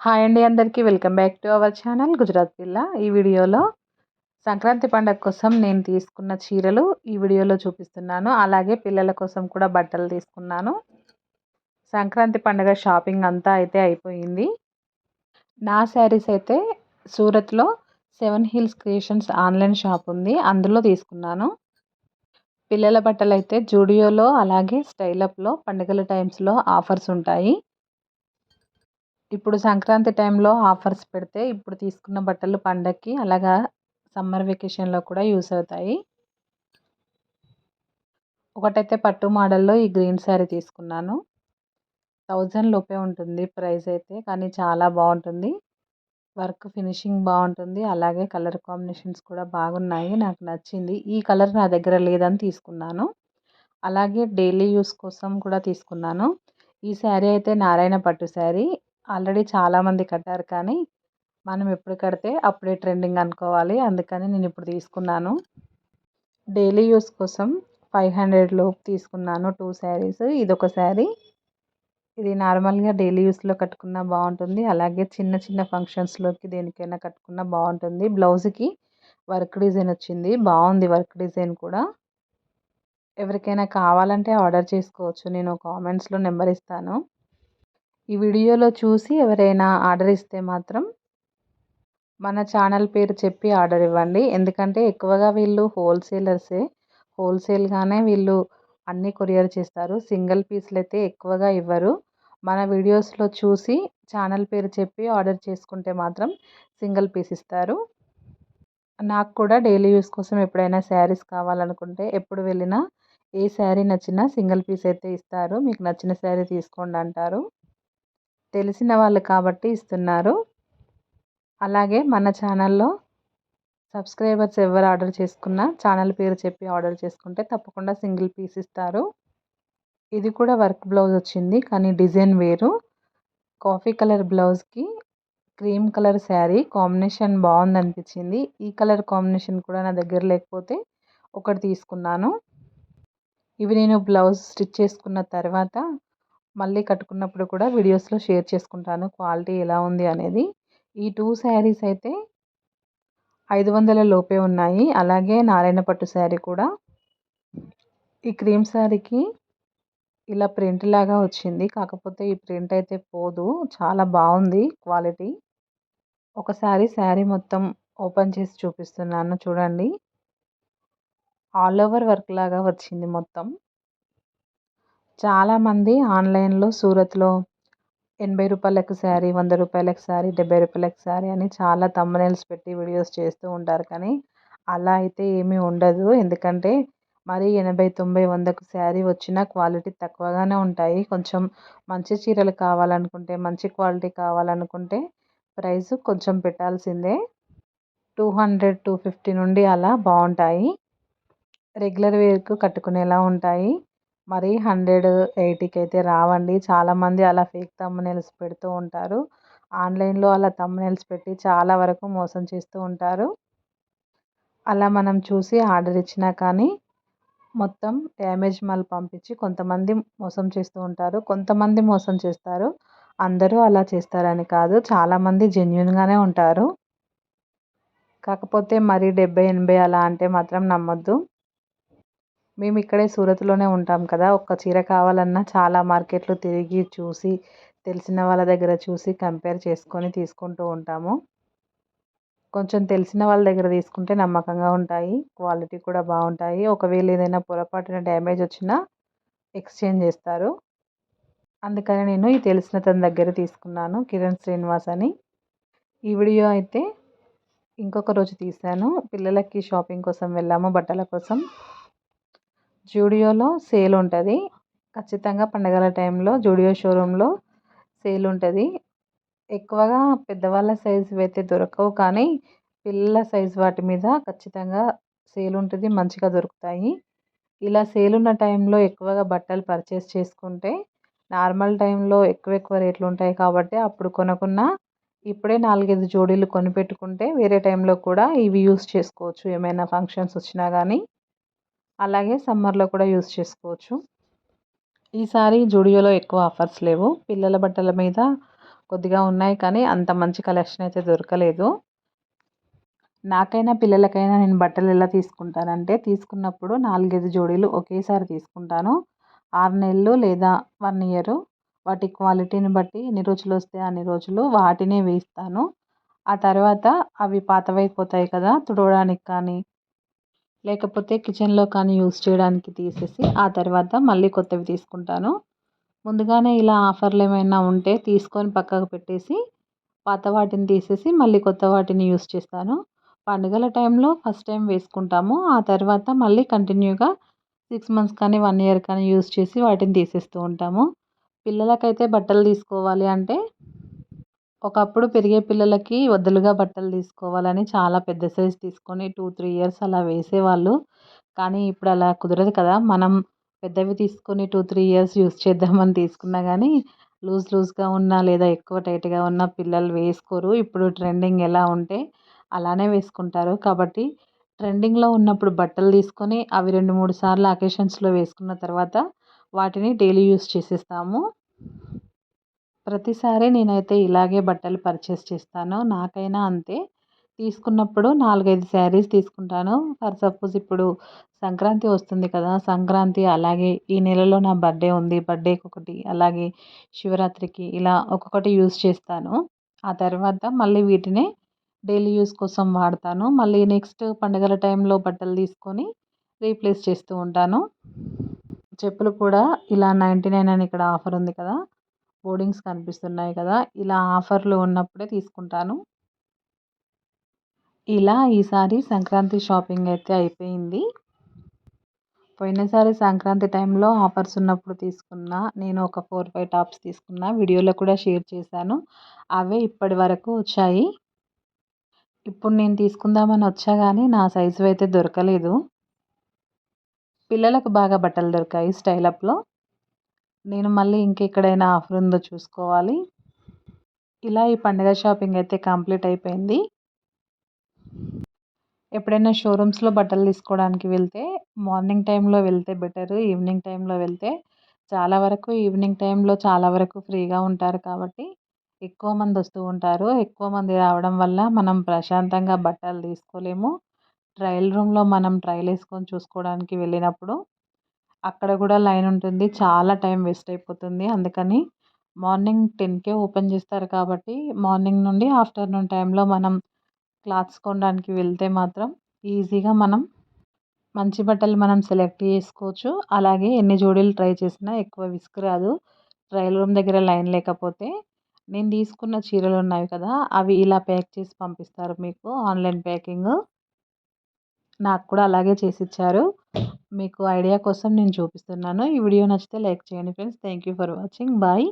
Hi అండి అందరికీ. Welcome back to our channel Gujarat పిల్ల. ఈ వీడియోలో సంక్రాంతి పండగ కోసం నేను తీసుకున్న చీరలు ఈ వీడియోలో చూపిస్తున్నాను. అలాగే పిల్లల కోసం కూడా బట్టలు తీసుకున్నాను. సంక్రాంతి పండగ షాపింగ్ అంతా అయితే అయిపోయింది. నా శారీస్ అయితే సూరత్లో Seven Hills Creations online shop ఉంది. అందులో తీసుకున్నాను. పిల్లల బట్టలు అయితే జూడియోలో అలాగే స్టైలప్లో పండుగల టైమ్స్లో ఆఫర్స్ ఉంటాయి. ఇప్పుడు సంక్రాంతి టైంలో ఆఫర్స్ పెడితే ఇప్పుడు తీసుకున్న బట్టలు పండక్కి అలాగా సమ్మర్ వెకేషన్లో కూడా యూస్ అవుతాయి. ఒకటైతే పట్టు మోడల్లో ఈ గ్రీన్ శారీ తీసుకున్నాను. థౌజండ్ లోపే ఉంటుంది ప్రైస్ అయితే కానీ చాలా బాగుంటుంది. వర్క్ ఫినిషింగ్ బాగుంటుంది. అలాగే కలర్ కాంబినేషన్స్ కూడా బాగున్నాయి. నాకు నచ్చింది. ఈ కలర్ నా దగ్గర లేదని తీసుకున్నాను. అలాగే డైలీ యూస్ కోసం కూడా తీసుకున్నాను. ఈ శారీ అయితే నారాయణ పట్టు శారీ ఆల్రెడీ చాలామంది కట్టారు కానీ మనం ఎప్పుడు కడితే అప్పుడే ట్రెండింగ్ అనుకోవాలి. అందుకని నేను ఇప్పుడు తీసుకున్నాను. డైలీ యూస్ కోసం ఫైవ్ హండ్రెడ్ లోపు తీసుకున్నాను టూ శారీస్. ఇది ఒక శారీ. ఇది నార్మల్గా డైలీ యూస్లో కట్టుకున్న బాగుంటుంది. అలాగే చిన్న చిన్న ఫంక్షన్స్లోకి దేనికైనా కట్టుకున్నా బాగుంటుంది. బ్లౌజ్కి వర్క్ డిజైన్ వచ్చింది. బాగుంది వర్క్ డిజైన్ కూడా. ఎవరికైనా కావాలంటే ఆర్డర్ చేసుకోవచ్చు. నేను కామెంట్స్లో నెంబర్ ఇస్తాను. ఈ వీడియోలో చూసి ఎవరైనా ఆర్డర్ ఇస్తే మాత్రం మన ఛానల్ పేరు చెప్పి ఆర్డర్ ఇవ్వండి. ఎందుకంటే ఎక్కువగా వీళ్ళు హోల్సేలర్సే. హోల్సేల్గానే వీళ్ళు అన్నీ కొరియర్ చేస్తారు. సింగిల్ పీస్లు అయితే ఎక్కువగా ఇవ్వరు. మన వీడియోస్లో చూసి ఛానల్ పేరు చెప్పి ఆర్డర్ చేసుకుంటే మాత్రం సింగిల్ పీస్ ఇస్తారు. నాకు కూడా డైలీ యూస్ కోసం ఎప్పుడైనా శారీస్ కావాలనుకుంటే ఎప్పుడు వెళ్ళినా ఏ శారీ నచ్చినా సింగిల్ పీస్ అయితే ఇస్తారు. మీకు నచ్చిన శారీ తీసుకోండి అంటారు. తెలిసిన వాళ్ళు కాబట్టి ఇస్తున్నారు. అలాగే మన ఛానల్లో సబ్స్క్రైబర్స్ ఎవరు ఆర్డర్ చేసుకున్నా ఛానల్ పేరు చెప్పి ఆర్డర్ చేసుకుంటే తప్పకుండా సింగిల్ పీస్ ఇస్తారు. ఇది కూడా వర్క్ బ్లౌజ్ వచ్చింది కానీ డిజైన్ వేరు. కాఫీ కలర్ బ్లౌజ్కి క్రీమ్ కలర్ శారీ కాంబినేషన్ బాగుంది అనిపించింది ఈ కలర్ కాంబినేషన్ కూడా నా దగ్గర లేకపోతే ఒకటి తీసుకున్నాను. ఇవి నేను బ్లౌజ్ స్టిచ్ చేసుకున్న తర్వాత మళ్ళీ కట్టుకున్నప్పుడు కూడా వీడియోస్లో షేర్ చేసుకుంటాను క్వాలిటీ ఎలా ఉంది అనేది. ఈ టూ శారీస్ అయితే ఐదు వందల లోపే ఉన్నాయి. అలాగే నారాయణ పట్టు శారీ కూడా. ఈ క్రీమ్ శారీకి ఇలా ప్రింట్ లాగా వచ్చింది. కాకపోతే ఈ ప్రింట్ అయితే పోదు. చాలా బాగుంది క్వాలిటీ. ఒకసారి శారీ మొత్తం ఓపెన్ చేసి చూపిస్తున్నాను చూడండి. ఆల్ ఓవర్ వర్క్ లాగా వచ్చింది మొత్తం. చాలామంది ఆన్లైన్లో సూరత్లో ఎనభై రూపాయలకు శారీ వంద రూపాయలకు శారీ డెబ్బై రూపాయలకు శారీ అని చాలా తమ్మనేల్స్ పెట్టి వీడియోస్ చేస్తూ ఉంటారు. కానీ అలా అయితే ఏమీ ఉండదు. ఎందుకంటే మరి ఎనభై తొంభై వందకు శారీ వచ్చిన క్వాలిటీ తక్కువగానే ఉంటాయి. కొంచెం మంచి చీరలు కావాలనుకుంటే మంచి క్వాలిటీ కావాలనుకుంటే ప్రైస్ కొంచెం పెట్టాల్సిందే. టూ హండ్రెడ్ టూ ఫిఫ్టీ నుండి అలా బాగుంటాయి. రెగ్యులర్ వేర్కు కట్టుకునేలా ఉంటాయి. మరి హండ్రెడ్ ఎయిటీకి అయితే రావండి. చాలామంది అలా ఫేక్ తమ్మునెల్స్ పెడుతూ ఉంటారు. ఆన్లైన్లో అలా తమ్మునెల్స్ పెట్టి చాలా వరకు మోసం చేస్తూ ఉంటారు. అలా మనం చూసి ఆర్డర్ ఇచ్చినా కానీ మొత్తం డ్యామేజ్ మాల్ పంపించి కొంతమంది మోసం చేస్తూ ఉంటారు. కొంతమంది మోసం చేస్తారు. అందరూ అలా చేస్తారని కాదు. చాలామంది జెన్యున్గానే ఉంటారు. కాకపోతే మరి డెబ్బై ఎనభై అలా అంటే మాత్రం నమ్మొద్దు. మేము ఇక్కడే సూరత్లోనే ఉంటాం కదా. ఒక్క చీర కావాలన్నా చాలా మార్కెట్లు తిరిగి చూసి తెలిసిన వాళ్ళ దగ్గర చూసి కంపేర్ చేసుకొని తీసుకుంటూ ఉంటాము. కొంచెం తెలిసిన వాళ్ళ దగ్గర తీసుకుంటే నమ్మకంగా ఉంటాయి. క్వాలిటీ కూడా బాగుంటాయి. ఒకవేళ ఏదైనా పొరపాటున డ్యామేజ్ వచ్చినా ఎక్స్చేంజ్ చేస్తారు. అందుకని నేను ఈ తెలిసిన తన దగ్గర తీసుకున్నాను కిరణ్ శ్రీనివాస్ అని. ఈ వీడియో అయితే ఇంకొక రోజు తీశాను. పిల్లలకి షాపింగ్ కోసం వెళ్ళాము బట్టల కోసం. జూడియోలో సేల్ ఉంటుంది ఖచ్చితంగా పండగల టైంలో జూడియో షోరూంలో సేల్ ఉంటుంది ఎక్కువగా పెద్దవాళ్ళ సైజు అయితే దొరకవు కానీ పిల్లల సైజు వాటి మీద ఖచ్చితంగా సేల్ ఉంటుంది మంచిగా దొరుకుతాయి. ఇలా సేల్ ఉన్న టైంలో ఎక్కువగా బట్టలు పర్చేస్ చేసుకుంటే నార్మల్ టైంలో ఎక్కువ ఎక్కువ రేట్లు ఉంటాయి కాబట్టి అప్పుడు కొనకున్న ఇప్పుడే నాలుగైదు జోడీలు కొనిపెట్టుకుంటే వేరే టైంలో కూడా ఇవి యూస్ చేసుకోవచ్చు. ఏమైనా ఫంక్షన్స్ వచ్చినా కానీ అలాగే సమ్మర్లో కూడా యూస్ చేసుకోవచ్చు. ఈసారి జూడియోలో ఎక్కువ ఆఫర్స్ లేవు. పిల్లల బట్టల మీద కొద్దిగా ఉన్నాయి కానీ అంత మంచి కలెక్షన్ అయితే దొరకలేదు. నాకైనా పిల్లలకైనా నేను బట్టలు ఎలా తీసుకుంటానంటే తీసుకున్నప్పుడు నాలుగైదు జోడీలు ఒకేసారి తీసుకుంటాను. ఆరు నెలలు లేదా వన్ ఇయరు. వాటి క్వాలిటీని బట్టి ఎన్ని రోజులు వస్తే అన్ని రోజులు వాటినే వేస్తాను ఆ తర్వాత అవి పాతవైపోతాయి కదా తుడవడానికి కానీ లేకపోతే కిచెన్లో కానీ యూస్ చేయడానికి తీసేసి ఆ తర్వాత మళ్ళీ కొత్తవి తీసుకుంటాను. ముందుగానే ఇలా ఆఫర్లు ఏమైనా ఉంటే తీసుకొని పక్కకు పెట్టేసి పాత వాటిని తీసేసి మళ్ళీ కొత్త వాటిని యూస్ చేస్తాను. పండుగల టైంలో ఫస్ట్ టైం వేసుకుంటాము. ఆ తర్వాత మళ్ళీ కంటిన్యూగా సిక్స్ మంత్స్ కానీ వన్ ఇయర్ కానీ యూస్ చేసి వాటిని తీసేస్తూ ఉంటాము. పిల్లలకైతే బట్టలు తీసుకోవాలి అంటే ఒకప్పుడు పెరిగే పిల్లలకి వద్దులుగా బట్టలు తీసుకోవాలని చాలా పెద్ద సైజ్ తీసుకొని టూ త్రీ ఇయర్స్ అలా వేసేవాళ్ళు. కానీ ఇప్పుడు అలా కుదరదు కదా. మనం పెద్దవి తీసుకొని టూ త్రీ ఇయర్స్ యూస్ చేద్దామని తీసుకున్నా కానీ లూజ్ లూజ్గా ఉన్న లేదా ఎక్కువ టైట్గా ఉన్న పిల్లలు వేసుకోరు. ఇప్పుడు ట్రెండింగ్ ఎలా ఉంటే అలానే వేసుకుంటారు. కాబట్టి ట్రెండింగ్లో ఉన్నప్పుడు బట్టలు తీసుకొని అవి రెండు మూడు సార్లు అకేషన్స్లో వేసుకున్న తర్వాత వాటిని డైలీ యూస్ చేసేస్తాము. ప్రతిసారి నేనైతే ఇలాగే బట్టలు పర్చేస్ చేస్తాను. నాకైనా అంతే. తీసుకున్నప్పుడు నాలుగైదు శారీస్ తీసుకుంటాను. ఫర్ సపోజ్ ఇప్పుడు సంక్రాంతి వస్తుంది కదా! సంక్రాంతి అలాగే ఈ నెలలో నా బర్త్డే ఉంది. బర్త్డేకి ఒకటి అలాగే శివరాత్రికి ఇలా ఒక్కొక్కటి యూస్ చేస్తాను. ఆ తర్వాత మళ్ళీ వీటిని డైలీ యూస్ కోసం వాడతాను. మళ్ళీ నెక్స్ట్ పండుగల టైంలో బట్టలు తీసుకొని రీప్లేస్ చేస్తూ ఉంటాను. చెప్పులు కూడా ఇలా నైంటీ నైన్ అని ఇక్కడ ఆఫర్ ఉంది కదా! బోర్డింగ్స్ కనిపిస్తున్నాయి కదా! ఇలా ఆఫర్లు ఉన్నప్పుడే తీసుకుంటాను. ఇలా ఈసారి సంక్రాంతి షాపింగ్ అయితే అయిపోయింది. పోయినసారి సంక్రాంతి టైంలో ఆఫర్స్ ఉన్నప్పుడు తీసుకున్న నేను ఒక ఫోర్ ఫైవ్ టాప్స్ తీసుకున్న వీడియోలో కూడా షేర్ చేశాను. అవే ఇప్పటి వరకు వచ్చాయి. ఇప్పుడు నేను తీసుకుందామని వచ్చా కానీ నా సైజు అయితే దొరకలేదు. పిల్లలకు బాగా బట్టలు దొరికాయి స్టైల్ అప్లో నేను మళ్ళీ ఇంకెక్కడైనా ఆఫర్ ఉందో చూసుకోవాలి. ఇలా ఈ పండగ షాపింగ్ అయితే కంప్లీట్ అయిపోయింది. ఎప్పుడైనా షోరూమ్స్లో బట్టలు తీసుకోవడానికి వెళ్తే మార్నింగ్ టైంలో వెళ్తే బెటర్ ఈవినింగ్ టైంలో వెళ్తే చాలా వరకు ఈవినింగ్ టైంలో చాలా వరకు ఫ్రీగా ఉంటారు కాబట్టి ఎక్కువ మంది వస్తూ ఉంటారు. ఎక్కువ మంది రావడం వల్ల మనం ప్రశాంతంగా బట్టలు తీసుకోలేము. ట్రయల్ రూమ్లో మనం ట్రయల్ వేసుకొని చూసుకోవడానికి వెళ్ళినప్పుడు అక్కడ కూడా లైన్ ఉంటుంది. చాలా టైం వేస్ట్ అయిపోతుంది. అందుకని మార్నింగ్ టెన్కే ఓపెన్ చేస్తారు కాబట్టి మార్నింగ్ నుండి ఆఫ్టర్నూన్ టైంలో మనం క్లాత్స్ కొనడానికి వెళ్తే మాత్రం ఈజీగా మనం మంచి బట్టలు మనం సెలెక్ట్ చేసుకోవచ్చు. అలాగే ఎన్ని జోడీలు ట్రై చేసినా ఎక్కువ విసుగు రాదు. ట్రయల్ రూమ్ దగ్గర లైన్ లేకపోతే నేను తీసుకున్న చీరలు ఉన్నాయి కదా అవి ఇలా ప్యాక్ చేసి పంపిస్తారు మీకు. ఆన్లైన్ ప్యాకింగ్ నాకు కూడా అలాగే చేసి ఇచ్చారు. మీకు ఐడియా కోసం నేను చూపిస్తున్నాను. ఈ వీడియో నచ్చితే లైక్ చేయండి friends. Thank you for watching. Bye.